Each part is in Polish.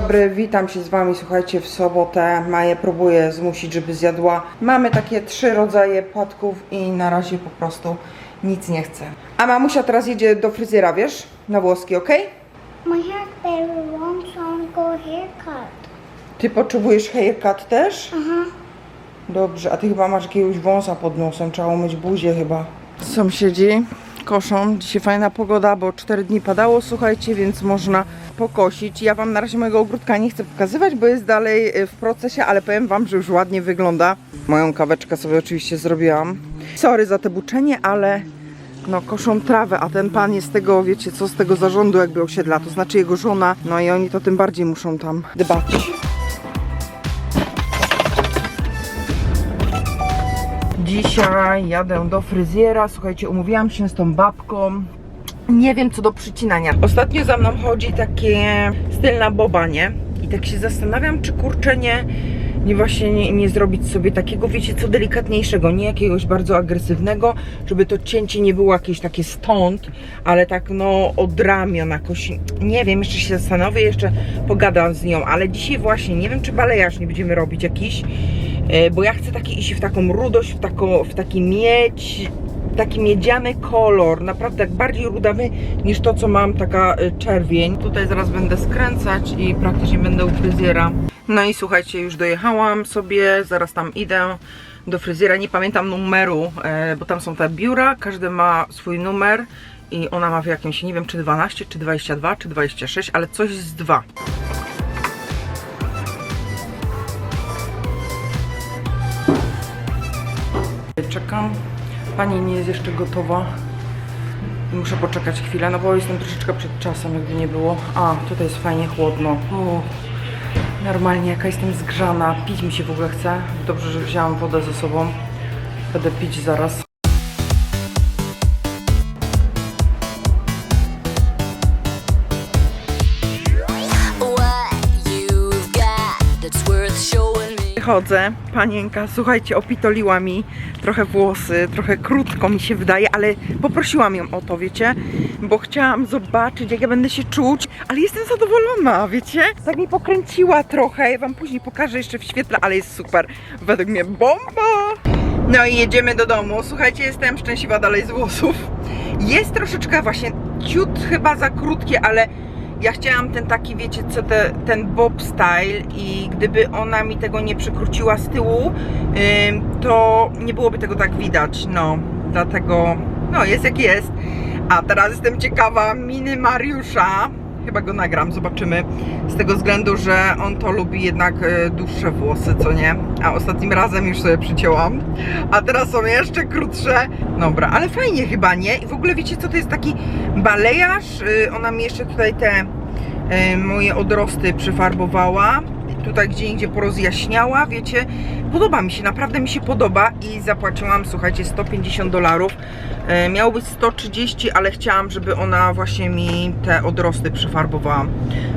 dobry, witam się z Wami. Słuchajcie, w sobotę Maję próbuję zmusić, żeby zjadła. Mamy takie trzy rodzaje płatków i na razie po prostu nic nie chce. A mamusia teraz jedzie do fryzjera, wiesz? Na włoski, ok? My hairstyle wants on go haircut. Ty potrzebujesz haircut też? Aha. Dobrze, a ty chyba masz jakiegoś wąsa pod nosem, trzeba umyć buzię chyba. Sąsiedzi koszą, dzisiaj fajna pogoda, bo 4 dni padało, słuchajcie, więc można pokosić. Ja wam na razie mojego ogródka nie chcę pokazywać, bo jest dalej y, w procesie, ale powiem wam, że już ładnie wygląda. Moją kaweczkę sobie oczywiście zrobiłam. Sorry za te buczenie, ale no koszą trawę, a ten pan jest tego, wiecie co, z tego zarządu jakby osiedla, to znaczy jego żona, no i oni to tym bardziej muszą tam dbać. Dzisiaj jadę do fryzjera. Słuchajcie, umówiłam się z tą babką. Nie wiem co do przycinania. Ostatnio za mną chodzi takie stylna boba, nie? I tak się zastanawiam, czy kurczę nie, nie właśnie nie, nie zrobić sobie takiego, wiecie, co delikatniejszego, nie jakiegoś bardzo agresywnego, żeby to cięcie nie było jakieś takie stąd, ale tak no od ramion jakoś, nie wiem, jeszcze się zastanowię, jeszcze pogadam z nią, ale dzisiaj właśnie, nie wiem czy balejarz nie będziemy robić jakiś, E, bo ja chcę taki iść w taką rudość, w, taką, w taki miedź, taki miedziany kolor, naprawdę tak bardziej rudawy niż to, co mam, taka e, czerwień. Tutaj zaraz będę skręcać i praktycznie będę u fryzjera. No i słuchajcie, już dojechałam sobie, zaraz tam idę do fryzjera, nie pamiętam numeru, e, bo tam są te biura, każdy ma swój numer i ona ma w jakimś, nie wiem czy 12, czy 22, czy 26, ale coś z 2. Czekam. Pani nie jest jeszcze gotowa. Muszę poczekać chwilę, no bo jestem troszeczkę przed czasem, jakby nie było. A, tutaj jest fajnie chłodno. Normalnie jaka jestem zgrzana. Pić mi się w ogóle chce. Dobrze, że wzięłam wodę ze sobą. Będę pić zaraz. Panienka, słuchajcie, opitoliła mi trochę włosy, trochę krótko mi się wydaje, ale poprosiłam ją o to, wiecie, bo chciałam zobaczyć, jak ja będę się czuć, ale jestem zadowolona, wiecie, tak mi pokręciła trochę, ja wam później pokażę jeszcze w świetle, ale jest super, według mnie bomba! No i jedziemy do domu, słuchajcie, jestem szczęśliwa dalej z włosów, jest troszeczkę właśnie ciut chyba za krótkie, ale ja chciałam ten taki, wiecie co, te, ten bob style i gdyby ona mi tego nie przykróciła z tyłu, to nie byłoby tego tak widać, no, dlatego, no jest jak jest. A teraz jestem ciekawa miny Mariusza, chyba go nagram, zobaczymy, z tego względu, że on to lubi jednak e, dłuższe włosy, co nie? A ostatnim razem już sobie przycięłam, a teraz są jeszcze krótsze. Dobra, ale fajnie chyba, nie? I w ogóle wiecie co, to jest taki balejarz, y, ona mi jeszcze tutaj te y, moje odrosty przyfarbowała, tutaj gdzie indziej porozjaśniała, wiecie, podoba mi się, naprawdę mi się podoba i zapłaciłam, słuchajcie, 150 dolarów, E, miało być 130, ale chciałam, żeby ona właśnie mi te odrosty przyfarbowała,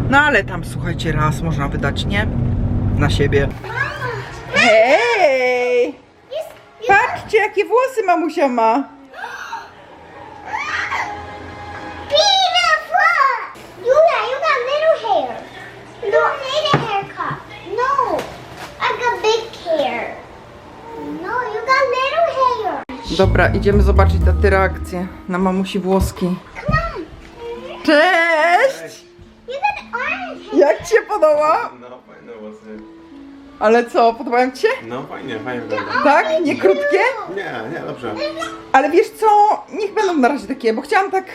no ale tam, słuchajcie, raz można wydać, nie? Na siebie. Hej! Patrzcie, jakie włosy mamusia ma! Beautiful! Yula, you got little hair. Don't need a haircut. No, I got big hair. No, you got little hair. Dobra, idziemy zobaczyć taty reakcję na mamusi włoski. Cześć! Jak Ci się podoba? No fajne włosy. Ale co, podobają Ci się? No fajnie, fajnie wygląda. Tak? Nie krótkie? Nie, nie, dobrze. Ale wiesz co, niech będą na razie takie, bo chciałam tak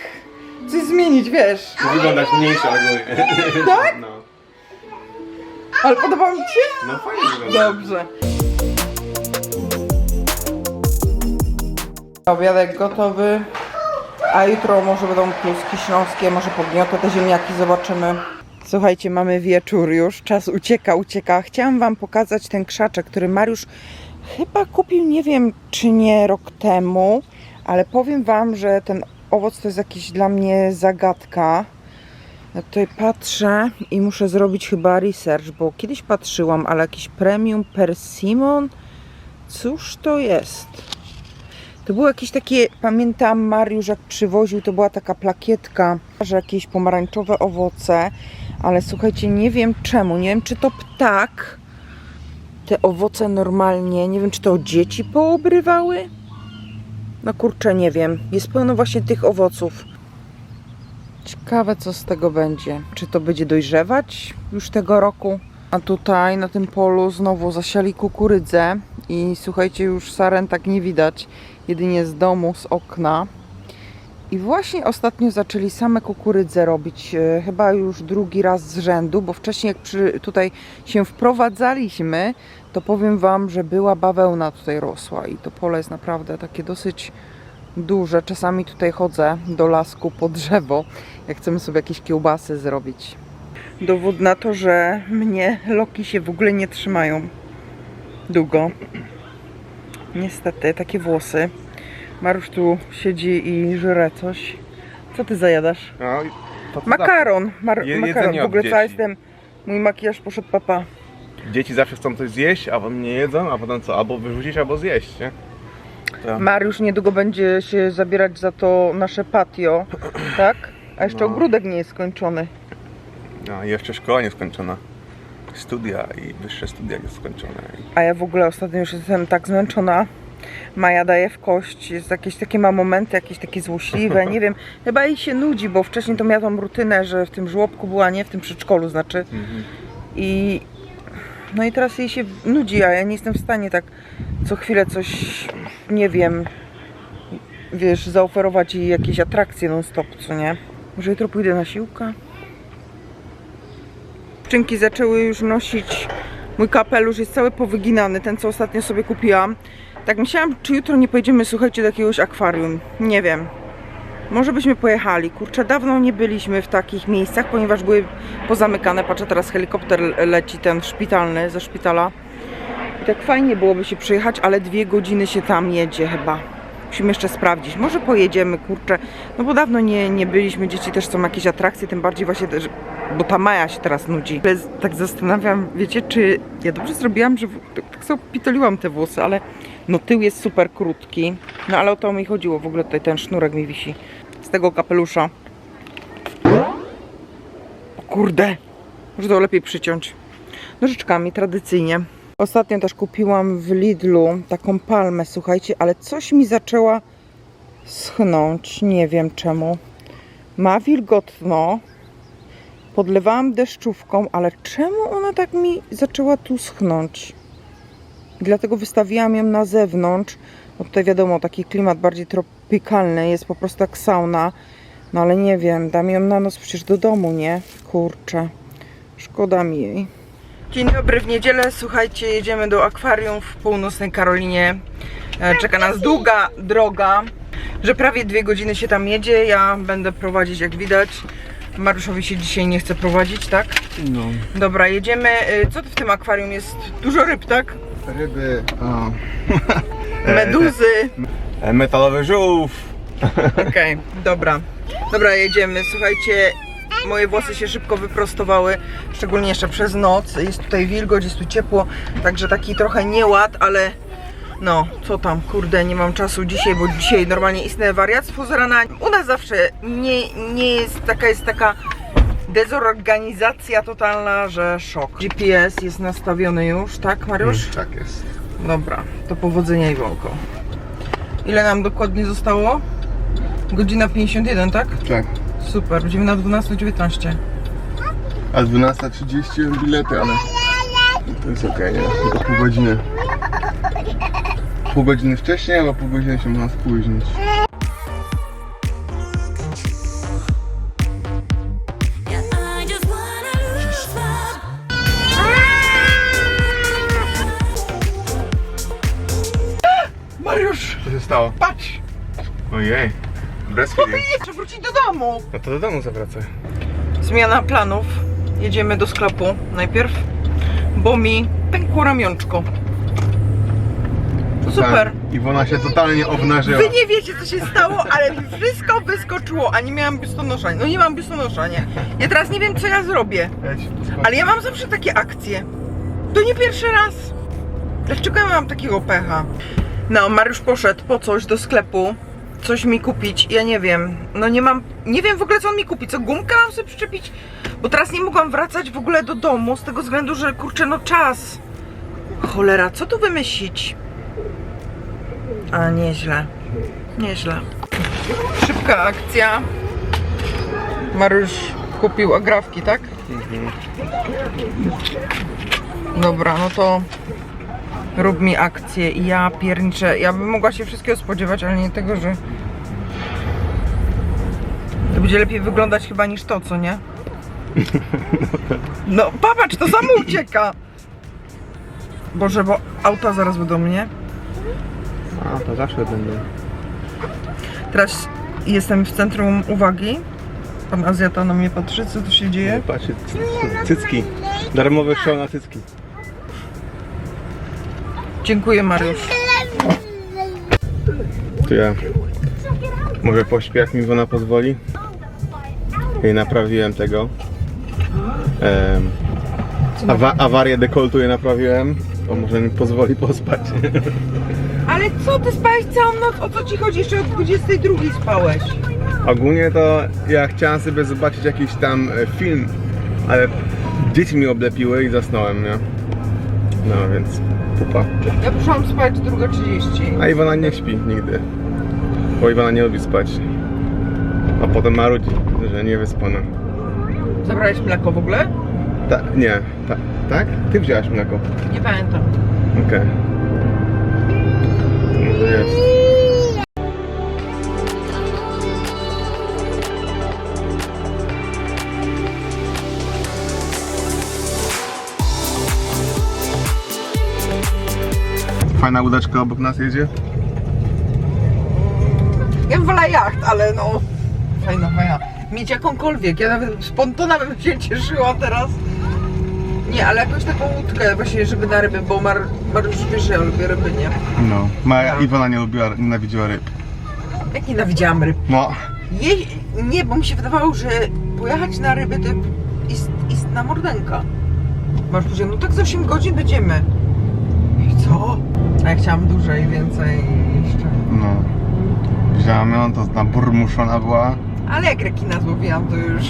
coś zmienić, wiesz. Wyglądasz mniejsza ogólnie. Tak? No. Ale podoba mi Ci się? No fajnie wygląda. Dobrze. Obiadek gotowy. A jutro może będą kluski śląskie, może podmiotę te ziemniaki, zobaczymy. Słuchajcie, mamy wieczór już, czas ucieka, ucieka. Chciałam wam pokazać ten krzaczek, który Mariusz chyba kupił, nie wiem czy nie rok temu, ale powiem wam, że ten owoc to jest jakiś dla mnie zagadka. Ja tutaj patrzę i muszę zrobić chyba research, bo kiedyś patrzyłam, ale jakiś premium persimmon? Cóż to jest? To było jakieś takie, pamiętam Mariusz jak przywoził, to była taka plakietka, że jakieś pomarańczowe owoce, Ale słuchajcie, nie wiem czemu, nie wiem czy to ptak, te owoce normalnie, nie wiem czy to dzieci poobrywały. No kurczę, nie wiem. Jest pełno właśnie tych owoców. Ciekawe co z tego będzie. Czy to będzie dojrzewać już tego roku? A tutaj na tym polu znowu zasiali kukurydzę i słuchajcie, już saren tak nie widać, jedynie z domu, z okna. I właśnie ostatnio zaczęli same kukurydze robić, e, chyba już drugi raz z rzędu, bo wcześniej jak przy, tutaj się wprowadzaliśmy, to powiem Wam, że była bawełna tutaj rosła i to pole jest naprawdę takie dosyć duże. Czasami tutaj chodzę do lasku po drzewo, jak chcemy sobie jakieś kiełbasy zrobić. Dowód na to, że mnie loki się w ogóle nie trzymają długo. Niestety, takie włosy. Marusz tu siedzi i żre coś. Co ty zajadasz? No, to co Makaron. Mar- Je- makaron. jedzenie W ogóle dzieci. jestem. Mój makijaż poszedł papa. Dzieci zawsze chcą coś zjeść, a potem nie jedzą, a potem co? Albo wyrzucić, albo zjeść, nie? To... Mariusz niedługo będzie się zabierać za to nasze patio, tak? A jeszcze No. ogródek nie jest skończony. A jeszcze szkoła nieskończona. Studia i wyższe studia nieskończone. A ja w ogóle ostatnio już jestem tak zmęczona. Maja daje w kość, jest jakieś takie ma momenty, jakieś takie złośliwe, nie wiem. Chyba jej się nudzi, bo wcześniej to miała tą rutynę, że w tym żłobku była, nie? W tym przedszkolu znaczy. Mhm. I no i teraz jej się nudzi, a ja nie jestem w stanie tak co chwilę coś, nie wiem, wiesz, zaoferować jej jakieś atrakcje non stop, co nie? Może jutro pójdę na siłkę? Dziewczynki zaczęły już nosić mój kapelusz, jest cały powyginany, ten co ostatnio sobie kupiłam. Tak myślałam, czy jutro nie pojedziemy, słuchajcie, do jakiegoś akwarium. Nie wiem. Może byśmy pojechali. Kurczę, dawno nie byliśmy w takich miejscach, ponieważ były pozamykane. Patrzę, teraz helikopter leci, ten szpitalny, ze szpitala. I tak fajnie byłoby się przyjechać, ale dwie godziny się tam jedzie chyba. Musimy jeszcze sprawdzić. Może pojedziemy, kurczę. No bo dawno nie, nie byliśmy. Dzieci też są jakieś atrakcje, tym bardziej właśnie, bo ta Maja się teraz nudzi. Ale tak zastanawiam, wiecie, czy ja dobrze zrobiłam, że tak, tak sobie pitoliłam te włosy, ale no tył jest super krótki. No ale o to mi chodziło. W ogóle tutaj ten sznurek mi wisi z tego kapelusza. O kurde, może to lepiej przyciąć. Nożyczkami, tradycyjnie. Ostatnio też kupiłam w Lidlu taką palmę, słuchajcie, ale coś mi zaczęła schnąć. Nie wiem czemu. Ma wilgotno. Podlewałam deszczówką, ale czemu ona tak mi zaczęła tu schnąć? Dlatego wystawiłam ją na zewnątrz. Bo tutaj wiadomo, taki klimat bardziej tropikalny, jest po prostu jak sauna. No ale nie wiem, dam ją na noc przecież do domu, nie? Kurczę. Szkoda mi jej. Dzień dobry, w niedzielę słuchajcie, jedziemy do akwarium w północnej Karolinie. E, Czeka nas długa droga, że prawie dwie godziny się tam jedzie. Ja będę prowadzić, jak widać. Mariuszowi się dzisiaj nie chce prowadzić, tak? No. Dobra, jedziemy. E, Co w tym akwarium jest? Dużo ryb, tak? Ryby. O. Meduzy. E, metalowy żółw. Okej, dobra. Dobra, jedziemy. Słuchajcie, moje włosy się szybko wyprostowały, szczególnie jeszcze przez noc. Jest tutaj wilgoć, jest tu ciepło, także taki trochę nieład, ale no, co tam, kurde, nie mam czasu dzisiaj, bo dzisiaj normalnie istnieje wariactwo z rana. U nas zawsze nie, nie jest taka, jest taka dezorganizacja totalna, że szok. GPS jest nastawiony już, tak Mariusz? Tak jest. Dobra, to powodzenia i wolko. Ile nam dokładnie zostało? Godzina 51, tak? Tak. Super, będziemy na 12.19. A 12.30 bilety, ale to jest okej, nie? Tylko pół godziny. Pół godziny wcześniej, albo pół godziny się można spóźnić. Mariusz, Co się stało? patrz! Ojej. Wrócić do domu! No to do domu zawracaj. Zmiana planów. Jedziemy do sklepu najpierw, bo mi pękło ramionczko. Super. Tak. Iwona się totalnie obnażyła. Wy nie wiecie co się stało, ale mi wszystko wyskoczyło, a nie miałam biustonosza. No nie mam biustonosza, nie? Ja teraz nie wiem co ja zrobię. Ale ja mam zawsze takie akcje. To nie pierwszy raz. Dlaczego ja mam takiego pecha? No, Mariusz poszedł po coś do sklepu. Coś mi kupić. Ja nie wiem. No nie mam. Nie wiem w ogóle co mi kupi. Co gumkę mam sobie przyczepić Bo teraz nie mogłam wracać w ogóle do domu z tego względu, że kurczę, no czas. Cholera, co tu wymyślić? A, nieźle. Nieźle. Szybka akcja. Mariusz kupił agrawki, tak? Dobra, no to rób mi akcję ja pierniczę. Ja bym mogła się wszystkiego spodziewać, ale nie tego, że będzie lepiej wyglądać chyba niż to, co nie? No, popatrz, to samo ucieka. Boże, bo auta zaraz będą mnie. A, to zawsze będę. Teraz jestem w centrum uwagi. Pan Azjata na mnie patrzy, co tu się dzieje. Patrzcie, cycki. Darmowe show na cycki. Dziękuję, Mariusz. To ja może pośpię, jak mi Iwona pozwoli. I naprawiłem tego. Em, awa awarię dekoltu je naprawiłem. To może mi pozwoli pospać. Ale co, ty spałeś całą noc? O co ci chodzi? Jeszcze od 22 spałeś. Ogólnie to ja chciałem sobie zobaczyć jakiś tam e, film, ale dzieci mi oblepiły i zasnąłem, nie? No więc pupa. Ja poszłam spać 2.30. A Iwona nie śpi nigdy. Bo Iwona nie lubi spać. A potem marudzi, że nie wyspana. Zabrałeś mleko w ogóle? Ta, nie, ta, tak? Ty wzięłaś mleko. Nie pamiętam. Okej. Może jest. Fajna łódeczka obok nas jedzie. Ja wolała jacht, ale no... Fajna, fajna. Mieć jakąkolwiek. Ja nawet z pontona bym się cieszyła teraz. Nie, ale jakąś taką łódkę właśnie, żeby na ryby, bo Mar... Mariusz wie, że ja lubię ryby, nie? No. Maja Ja. Iwona nie lubiła, nienawidziła ryb. Jak nienawidziłam ryb. No. Je... Nie, bo mi się wydawało, że pojechać na ryby to ist, istna mordęka. Masz powiedział, no tak za 8 godzin będziemy. I co? A ja chciałam dłużej, więcej jeszcze. No. Wzięłam ją, to naburmuszona była. Ale jak rekina złowiłam, to już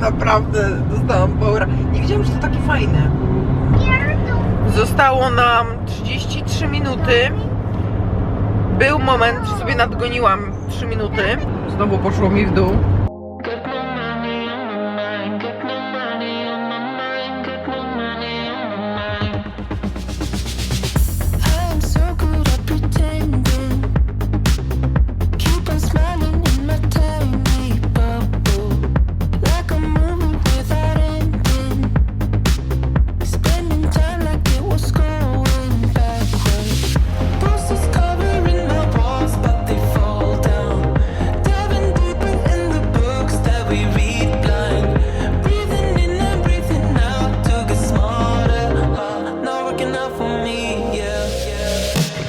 naprawdę dostałam połra. Nie wiedziałam, że to takie fajne. Zostało nam 33 minuty. Był moment, że sobie nadgoniłam 3 minuty. Znowu poszło mi w dół.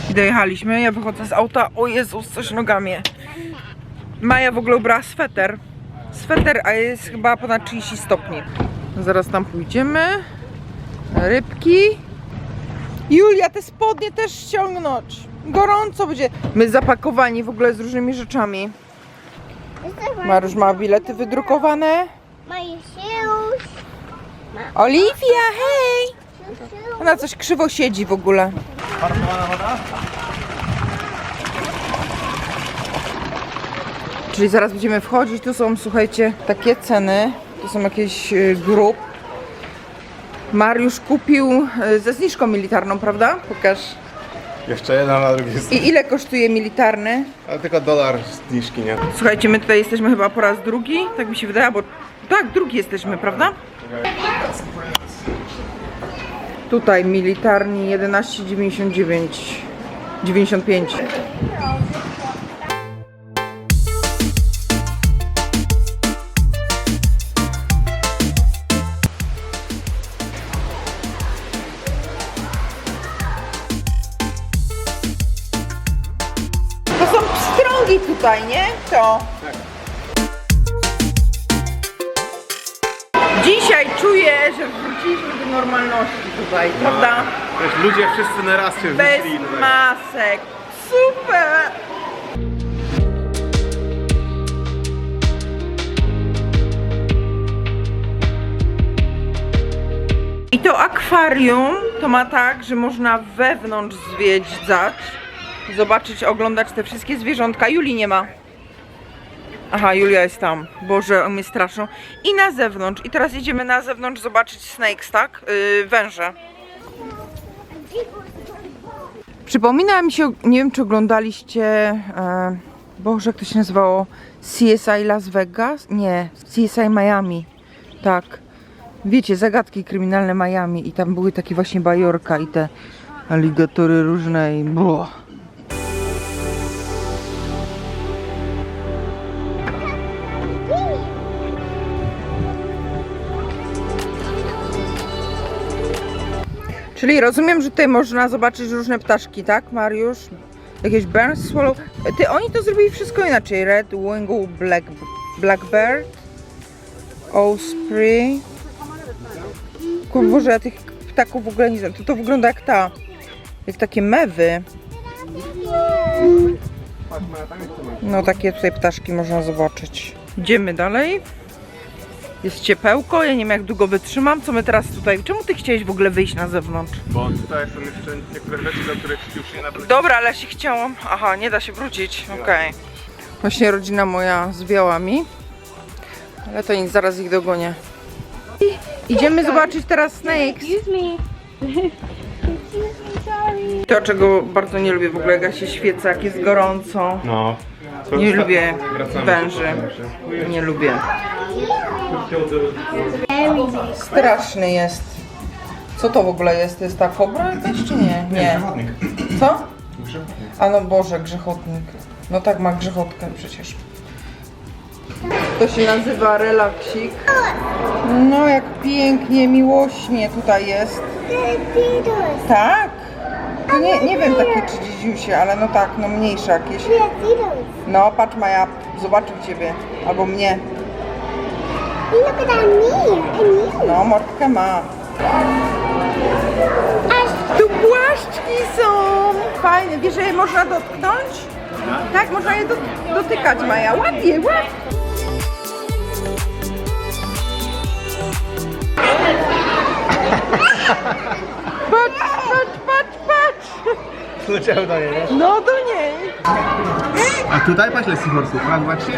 Yeah. I dojechaliśmy. Ja wychodzę z auta. O Jezus, coś nogami. Maja w ogóle ubrała sweter. Sweter, a jest chyba ponad 30 stopni. Zaraz tam pójdziemy. Rybki. Julia, te spodnie też ściągnąć. Gorąco będzie. My zapakowani w ogóle z różnymi rzeczami. Mariusz ma bilety wydrukowane. Shoes. Oliwia, hej! Ona coś krzywo siedzi w ogóle. Czyli zaraz będziemy wchodzić. Tu są, słuchajcie, takie ceny. Tu są jakieś y, grup. Mariusz kupił y, ze zniżką militarną, prawda? Pokaż. Jeszcze jedna na drugiej stronie. I ile kosztuje militarny? Ale tylko dolar zniżki, nie? Słuchajcie, my tutaj jesteśmy chyba po raz drugi, tak mi się wydaje, bo tak, drugi jesteśmy, prawda? Tutaj militarni 11,99 95 To są pstrągi tutaj, nie? To. Dzisiaj czuję, że wróciliśmy do normalności tutaj, prawda? Wiesz, ludzie wszyscy na raz się Bez wrzucili tutaj. masek. Super! I to akwarium to ma tak, że można wewnątrz zwiedzać, zobaczyć, oglądać te wszystkie zwierzątka. Julii nie ma. Aha, Julia jest tam. Boże, on mnie straszą. I na zewnątrz. I teraz idziemy na zewnątrz zobaczyć snakes, tak? Yy, węże. Przypomina mi się, nie wiem czy oglądaliście, e, Boże, jak to się nazywało? CSI Las Vegas? Nie, CSI Miami. Tak. Wiecie, zagadki kryminalne Miami i tam były takie właśnie bajorka i te aligatory różne i było. Czyli rozumiem, że tutaj można zobaczyć różne ptaszki, tak, Mariusz? Jakieś Burns Swallow. Ty, oni to zrobili wszystko inaczej. Red Wingle Black, Blackbird, Osprey. Kur- Boże, ja tych ptaków w ogóle nie znam. To, to wygląda jak ta, jak takie mewy. No takie tutaj ptaszki można zobaczyć. Idziemy dalej. Jest ciepełko, ja nie wiem jak długo wytrzymam. Co my teraz tutaj... Czemu ty chciałeś w ogóle wyjść na zewnątrz? Bo tutaj są jeszcze niektóre rzeczy, do których już nie nawrócę. Dobra, ale się chciałam. Aha, nie da się wrócić. Okej. Właśnie rodzina moja z białami. Ale to nic, zaraz ich dogonię. Idziemy zobaczyć teraz snakes. Excuse me. Sorry. To, czego bardzo nie lubię w ogóle, jak się świeca, jak jest gorąco. No. Nie lubię węży. Nie lubię. Straszny jest. Co to w ogóle jest? To jest ta kobra jakaś czy nie? Nie. Co? A no Boże, grzechotnik. No tak, ma grzechotkę przecież. To się nazywa relaksik. No jak pięknie, miłośnie tutaj jest. Tak? Nie, nie wiem takie czy dzidziusie, ale no tak, no mniejsze jakieś. No patrz Maja, zobaczył ciebie. Albo mnie. Look at that me and you. No, mordkę ma. Tu płaszczki są! Fajne, wiesz, że je można dotknąć? Tak, można je do- dotykać, Maja. Łap je, Leciał do niej, wiesz? No do niej! A tutaj patrz, ile seahorse'ów. Raz, dwa, trzy.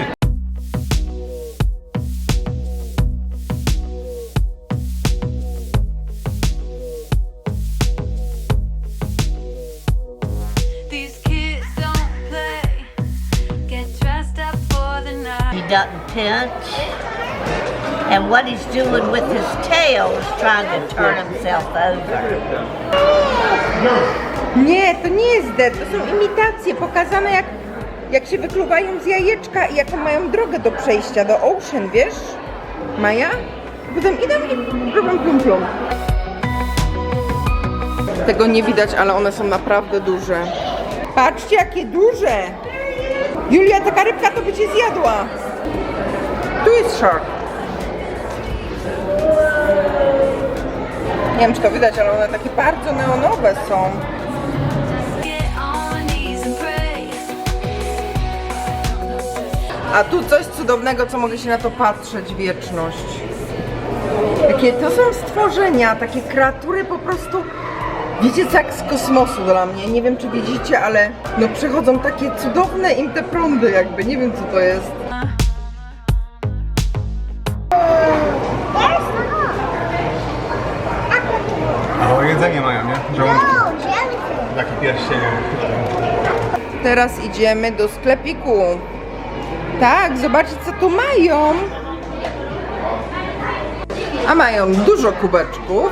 These kids don't play. Get dressed up for the night. He doesn't pinch. And what he's doing with his tail is trying to turn himself over. Nie, to nie jest dead, to są imitacje pokazane jak, jak się wykluwają z jajeczka i jaką mają drogę do przejścia, do Ocean, wiesz? Maja? Potem idą i robią plum plum. Tego nie widać, ale one są naprawdę duże. Patrzcie, jakie duże! Julia, taka rybka to by cię zjadła. Tu jest shark. Nie wiem, czy to widać, ale one takie bardzo neonowe są. A tu coś cudownego, co mogę się na to patrzeć, wieczność. Jakie to są stworzenia, takie kreatury po prostu, wiecie co, jak z kosmosu dla mnie. Nie wiem, czy widzicie, ale no przechodzą takie cudowne im te prądy jakby, nie wiem co to jest. O jedzenie mają, nie? Żołądki. No. Taki pierścienie. Teraz idziemy do sklepiku. Tak, zobaczcie co tu mają. A mają dużo kubeczków,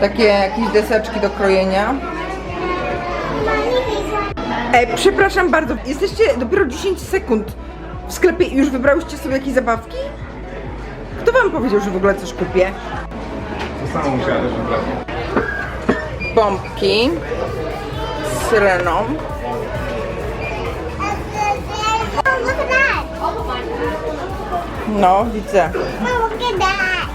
takie jakieś deseczki do krojenia. E, przepraszam bardzo, jesteście dopiero 10 sekund w sklepie i już wybrałyście sobie jakieś zabawki? Kto wam powiedział, że w ogóle coś kupię? To samo musiała też wybrać. Bombki z syreną. No, widzę. That.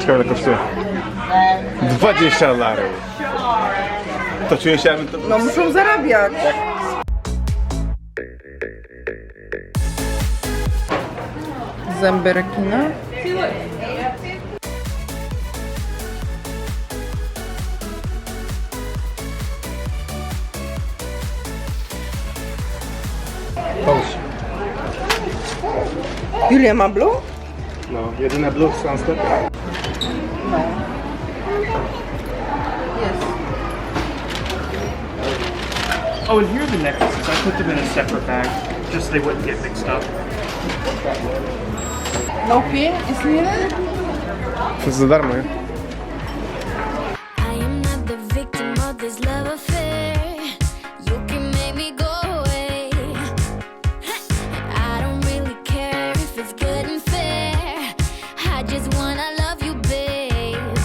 Czekaj, Ciekawe ile kosztuje. 20 dolarów. To czuję się, jakby to... No muszą zarabiać. Zęby rekina. Julia ma blue? No, jedyne blue w całym sklepie. Oh, and here are the necklaces. I put them in a separate bag just so they wouldn't get mixed up. No pin is needed? To jest za darmo, nie? I am not the victim of this love affair. You can make me go away. I don't really care if it's good and fair. I just wanna love you, babe.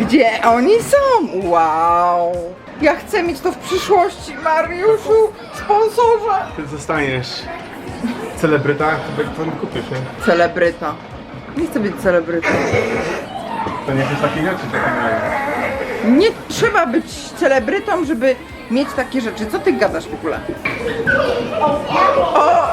Gdzie oni są? Wow! Ja chcę mieć to w przyszłości, Mariuszu, sponsorze! Ty zostaniesz celebryta, to to nie kupisz, nie? Celebryta. Nie chcę być celebrytą. To nie jest takich rzeczy w takim razie. Nie trzeba być celebrytą, żeby mieć takie rzeczy. Co ty gadasz w ogóle? O!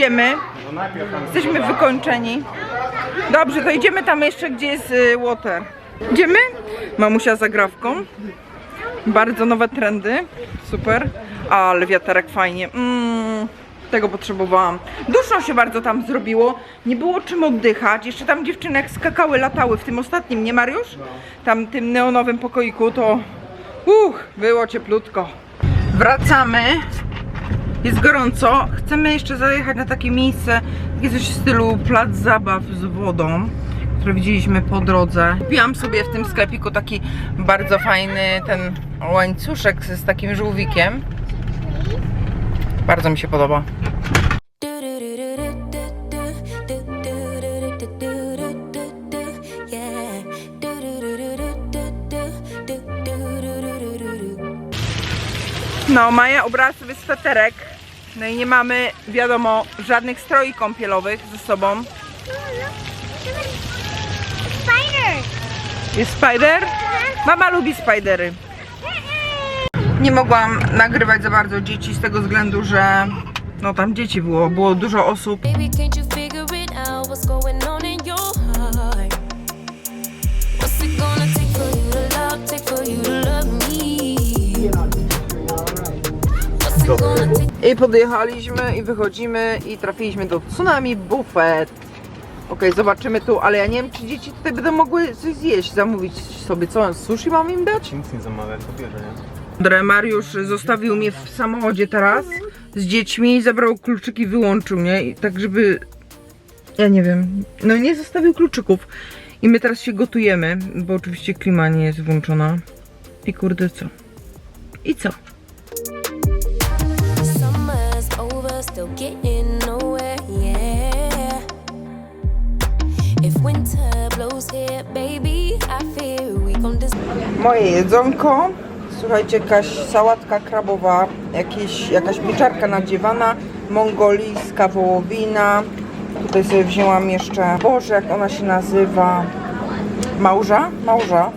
Idziemy. Jesteśmy wykończeni. Dobrze, to idziemy tam jeszcze, gdzie jest y, water. Idziemy? Mamusia z agrawką. Bardzo nowe trendy. Super. Ale wiaterek fajnie. Mm, tego potrzebowałam. Duszno się bardzo tam zrobiło. Nie było czym oddychać. Jeszcze tam dziewczyny jak skakały, latały w tym ostatnim, nie Mariusz? Tam tym neonowym pokoiku to uch, było cieplutko. Wracamy. Jest gorąco. Chcemy jeszcze zajechać na takie miejsce, takie coś w stylu plac zabaw z wodą, które widzieliśmy po drodze. Kupiłam sobie w tym sklepiku taki bardzo fajny ten łańcuszek z takim żółwikiem. Bardzo mi się podoba. No, Maja ubrała sobie sweterek. No i nie mamy, wiadomo, żadnych stroi kąpielowych ze sobą. Spider. Jest spider? Mama lubi spidery. Nie mogłam nagrywać za bardzo dzieci z tego względu, że no tam dzieci było, było dużo osób. Baby, I podjechaliśmy i wychodzimy i trafiliśmy do Tsunami Buffet. Okej, zobaczymy tu, ale ja nie wiem, czy dzieci tutaj będą mogły coś zjeść, zamówić sobie co, sushi mam im dać? Nic nie zamawiać, to bierze, nie? Mariusz zostawił mnie w samochodzie teraz z dziećmi, zabrał kluczyki, wyłączył mnie i tak żeby, ja nie wiem, no nie zostawił kluczyków. I my teraz się gotujemy, bo oczywiście klima nie jest włączona. I kurde co? I co? Moje jedzonko. Słuchajcie, jakaś sałatka krabowa, jakieś, jakaś pieczarka nadziewana, mongolijska wołowina. Tutaj sobie wzięłam jeszcze, Boże, jak ona się nazywa? Małża? Małża.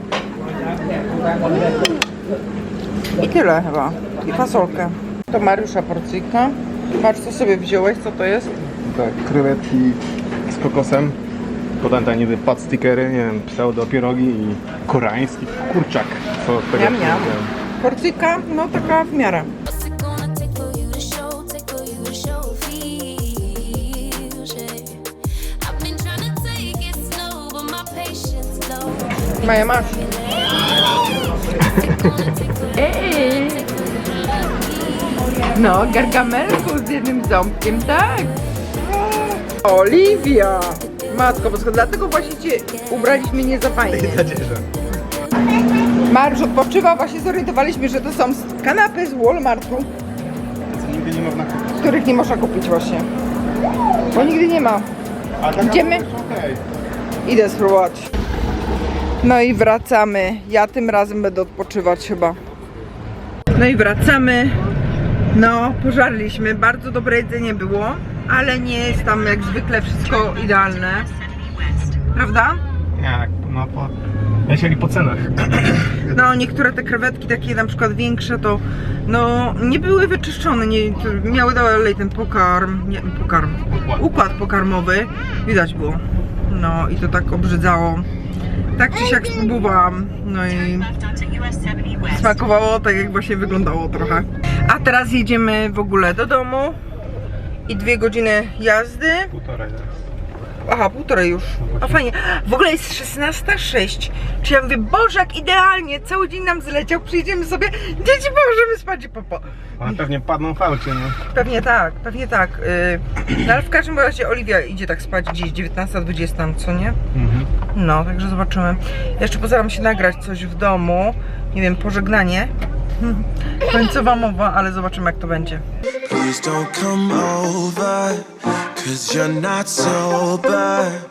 I tyle chyba. I fasolkę. To Mariusza porcyjka. Patrz, co sobie wziąłeś, co to jest? Tak, krewetki z kokosem. Potem te niby pad stickery, nie wiem, pseudo pierogi i koreański kurczak. Co tego Miam, miam. Porcyjka, no taka w miarę. What's it gonna take for you to show, take for you to show feels, yeah. I've been trying to take it slow, but my patience low. Maja, masz. Ej! No, gargamelku z jednym ząbkiem, tak. Oliwia! Matko boska, dlatego właśnie cię ubraliśmy nie za fajnie. Nadzieżę. Mariusz odpoczywa, właśnie zorientowaliśmy, że to są kanapy z Walmartu, Co nigdy nie można kupić. których nie można kupić właśnie. Bo nigdy nie ma. Taka Idziemy? jest okej. Idę spróbować. No i wracamy. Ja tym razem będę odpoczywać chyba. No i wracamy. No, pożarliśmy. Bardzo dobre jedzenie było, ale nie jest tam jak zwykle wszystko idealne. Prawda? Jak? No po... Jeżeli po cenach. No, niektóre te krewetki, takie na przykład większe, to no nie były wyczyszczone, nie, miały dalej ten pokarm, nie, pokarm, układ pokarmowy, widać było. No i to tak obrzydzało. Tak czy siak spróbowałam, no i smakowało tak jak właśnie wyglądało trochę. A teraz jedziemy w ogóle do domu i dwie godziny jazdy. Półtorej. Aha, półtorej już. A fajnie. W ogóle jest 16.06. Czy ja mówię, Boże, jak idealnie, cały dzień nam zleciał, przyjdziemy sobie, dzieci możemy spać i popo. Ale pewnie padną w aucie, nie? Pewnie tak, pewnie tak. Yy, no ale w każdym razie Oliwia idzie tak spać gdzieś 19.20, co nie? Mhm. No, także zobaczymy. Jeszcze postaram się nagrać coś w domu. Nie wiem, pożegnanie. Końcowa mowa, ale zobaczymy jak to będzie. Please don't come over, cause you're not sober.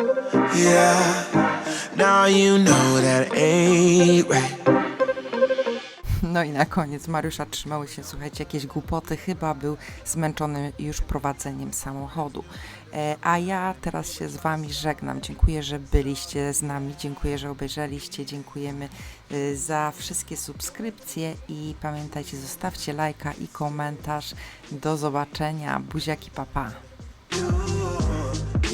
Yeah, now you know that ain't right. No i na koniec Mariusza trzymały się, słuchajcie, jakieś głupoty. Chyba był zmęczony już prowadzeniem samochodu. E, a ja teraz się z Wami żegnam. Dziękuję, że byliście z nami. Dziękuję, że obejrzeliście. Dziękujemy y, za wszystkie subskrypcje i pamiętajcie, zostawcie lajka i komentarz. Do zobaczenia. Buziaki, papa. Pa.